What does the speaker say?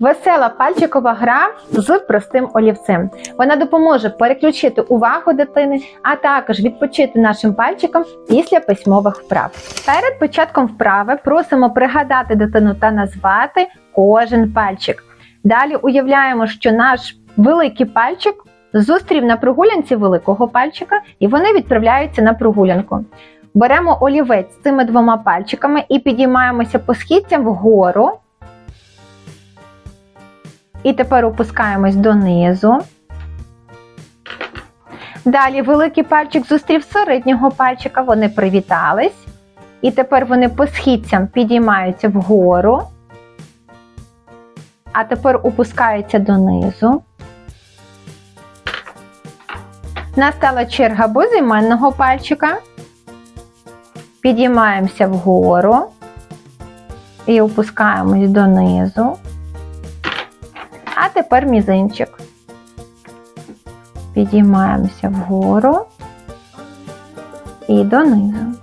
Весела пальчикова гра з простим олівцем. Вона допоможе переключити увагу дитини, а також відпочити нашим пальчиком після письмових вправ. Перед початком вправи просимо пригадати дитину та назвати кожен пальчик. Далі уявляємо, що наш великий пальчик зустрів на прогулянці великого пальчика, і вони відправляються на прогулянку. Беремо олівець цими двома пальчиками і підіймаємося по східцям вгору. І тепер опускаємось донизу. Далі великий пальчик зустрів середнього пальчика, вони привітались. І тепер вони по східцям підіймаються вгору. А тепер опускаються донизу. Настала черга безіменного пальчика. Підіймаємося вгору і опускаємось донизу. Тепер мізинчик. Підіймаємося вгору і донизу.